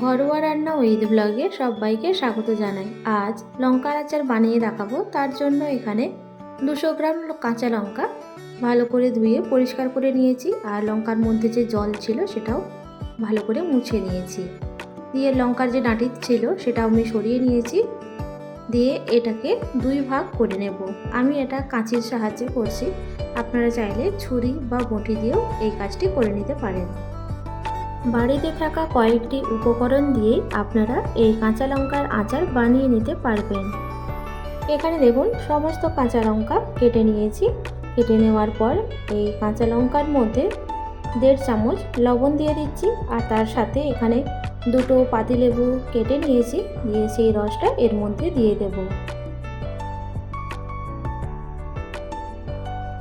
ঘরোয়া রান্না ঈদ ব্লগে সবাইকে স্বাগত জানাই। আজ লঙ্কার আচার বানিয়ে দেখাবো। তার জন্য এখানে দুশো গ্রাম কাঁচা লঙ্কা ভালো করে ধুয়ে পরিষ্কার করে নিয়েছি। আর লঙ্কার মধ্যে যে জল ছিল সেটাও ভালো করে মুছে নিয়েছি। দিয়ে লঙ্কার যে ডাঁটি ছিল সেটা আমি সরিয়ে নিয়েছি। দিয়ে এটাকে দুই ভাগ করে নেব। আমি এটা কাঁচির সাহায্যে করছি। আপনারা চাইলে ছুরি বা বঁটি দিয়েও এই কাজটি করে নিতে পারেন। বাড়িতে থাকা কয়েকটি উপকরণ দিয়েই আপনারা এই কাঁচা লঙ্কার আচার বানিয়ে নিতে পারবেন। এখানে দেখুন, সমস্ত কাঁচা লঙ্কা কেটে নিয়েছি। কেটে নেওয়ার পর এই কাঁচা লঙ্কার মধ্যে দেড় চামচ লবণ দিয়ে দিচ্ছি আর তার সাথে এখানে দুটো পাতিলেবু কেটে নিয়েছি, দিয়ে সেই রসটা এর মধ্যে দিয়ে দেব।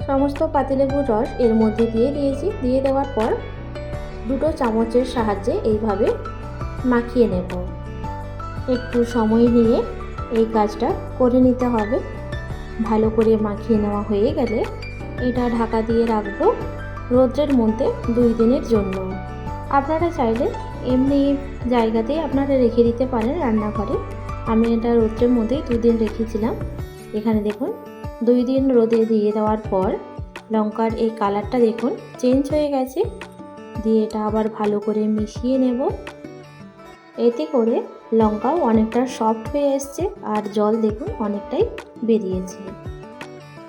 সমস্ত পাতিলেবুর রস এর মধ্যে দিয়ে দিয়েছি। দিয়ে দেওয়ার পর দুটো চামচের সাহায্যে এইভাবে মাখিয়ে নেব। একটু সময় নিয়ে এই কাজটা করে নিতে হবে। ভালো করে মাখিয়ে নেওয়া হয়ে গেলে এটা ঢাকা দিয়ে রাখব রোদ্রের মধ্যে দুই দিনের জন্য। আপনারা চাইলে এমনি জায়গাতেই আপনারা রেখে দিতে পারেন রান্নাঘরে। আমি এটা রোদ্রের মধ্যেই দুদিন রেখেছিলাম। এখানে দেখুন, দুই দিন রোদে দিয়ে দেওয়ার পর লঙ্কার এই কালারটা দেখুন চেঞ্জ হয়ে গেছে। দিয়ে এটা আবার ভালো করে মিশিয়ে নেব। এতে করে লঙ্কাও অনেকটা সফট হয়ে এসছে আর জল দেখুন অনেকটাই বেরিয়েছে।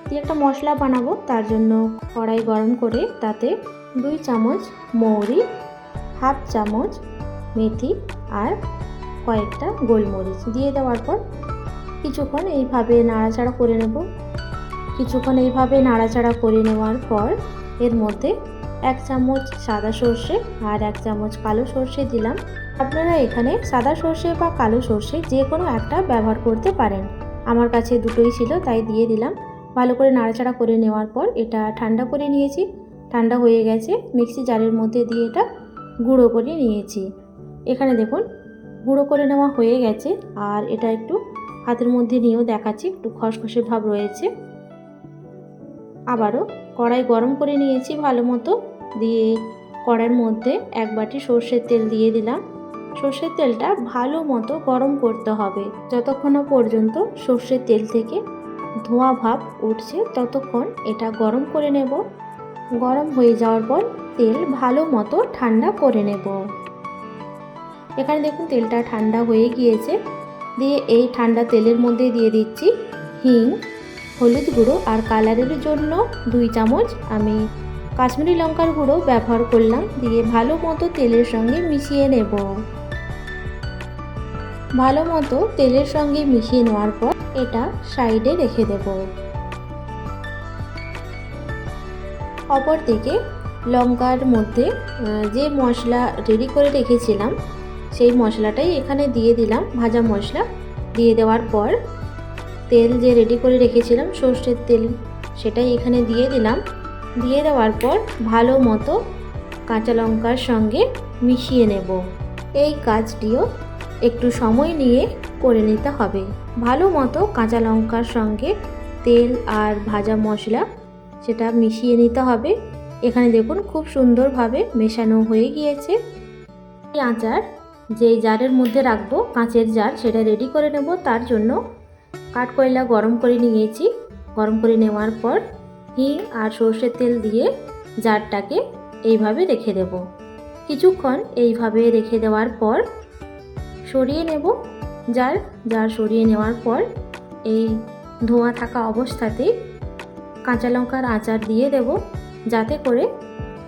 দিয়ে একটা মশলা বানাবো, তার জন্য কড়াই গরম করে তাতে দুই চামচ মৌরি, হাফ চামচ মেথি আর কয়েকটা গোলমরিচ দিয়ে দেওয়ার পর কিছুক্ষণ এইভাবে নাড়াচাড়া করে নেব। কিছুক্ষণ এইভাবে নাড়াচাড়া করে নেওয়ার পর এর মধ্যে এক চামচ সাদা সর্ষে আর এক চামচ কালো সর্ষে দিলাম। আপনারা এখানে সাদা সর্ষে বা কালো সর্ষে যে কোনো একটা ব্যবহার করতে পারেন। আমার কাছে দুটোই ছিল, তাই দিয়ে দিলাম। ভালো করে নাড়াচাড়া করে নেওয়ার পর এটা ঠান্ডা করে নিয়েছি। ঠান্ডা হয়ে গেছে, মিক্সি জারের মধ্যে দিয়ে এটা গুঁড়ো করে নিয়েছি। এখানে দেখুন, গুঁড়ো করে নেওয়া হয়ে গেছে। আর এটা একটু হাতের মধ্যে নিয়েও দেখাচ্ছি, একটু খসখসে ভাব রয়েছে। আবারও কড়াই গরম করে নিয়েছি ভালো মতো। দিয়ে কড়ার মধ্যে এক বাটি সর্ষের তেল দিয়ে দিলাম। সর্ষের তেলটা ভালো মতো গরম করতে হবে। যতক্ষণ পর্যন্ত সর্ষের তেল থেকে ধোঁয়া ভাব উঠছে, ততক্ষণ এটা গরম করে নেব। গরম হয়ে যাওয়ার পর তেল ভালো মতো ঠান্ডা করে নেব। এখানে দেখুন তেলটা ঠান্ডা হয়ে গিয়েছে। দিয়ে এই ঠান্ডা তেলের মধ্যে দিয়ে দিচ্ছি হিং, হলুদ গুঁড়ো আর কালারের জন্য দুই চামচ আমি কাশ্মীরি লঙ্কার গুঁড়ো ব্যবহার করলাম, দিয়ে ভালো মতো তেলের সঙ্গে মিশিয়ে নেব। ভালো মতো তেলের সঙ্গে মিশিয়ে নেওয়ার পর এটা সাইডে রেখে দেব। অপরদিকে লঙ্কার মধ্যে যে মশলা রেডি করে রেখেছিলাম, সেই মশলাটাই এখানে দিয়ে দিলাম, ভাজা মশলা। দিয়ে দেওয়ার পর তেল যে রেডি করে রেখেছিলাম, সর্ষের তেল, সেটাই এখানে দিয়ে দিলাম। দিয়ে দেওয়ার পর ভালো মতো কাঁচা লঙ্কার সঙ্গে মিশিয়ে নেব। এই কাজটিও একটু সময় নিয়ে করে নিতে হবে। ভালো মতো কাঁচা লঙ্কার সঙ্গে তেল আর ভাজা মশলা সেটা মিশিয়ে নিতে হবে। এখানে দেখুন খুব সুন্দরভাবে মেশানো হয়ে গিয়েছে। এই আচার যেই জারের মধ্যে রাখব, কাঁচের জার, সেটা রেডি করে নেব। তার জন্য কাঠকয়লা গরম করে নিয়েছি। গরম করে নেওয়ার পর হিং আর সর্ষের তেল দিয়ে জারটাকে এইভাবে রেখে দেব। কিছুক্ষণ এইভাবে রেখে দেওয়ার পর সরিয়ে নেব। জার জার সরিয়ে নেওয়ার পর এই ধোঁয়া থাকা অবস্থাতেই কাঁচা লঙ্কার আচার দিয়ে দেব যাতে করে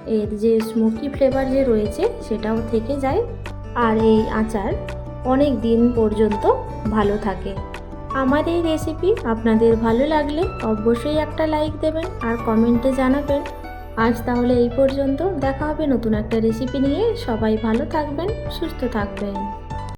এর যে স্মোকি ফ্লেভার যে রয়েছে সেটাও থেকে যায় আর এই আচার অনেক দিন পর্যন্ত ভালো থাকে। আমার এই রেসিপি আপনাদের ভালো লাগলে অবশ্যই একটা লাইক দেবেন আর কমেন্টে জানাবেন। আজ তাহলে এই পর্যন্ত। দেখা হবে নতুন একটা রেসিপি নিয়ে। সবাই ভালো থাকবেন, সুস্থ থাকবেন।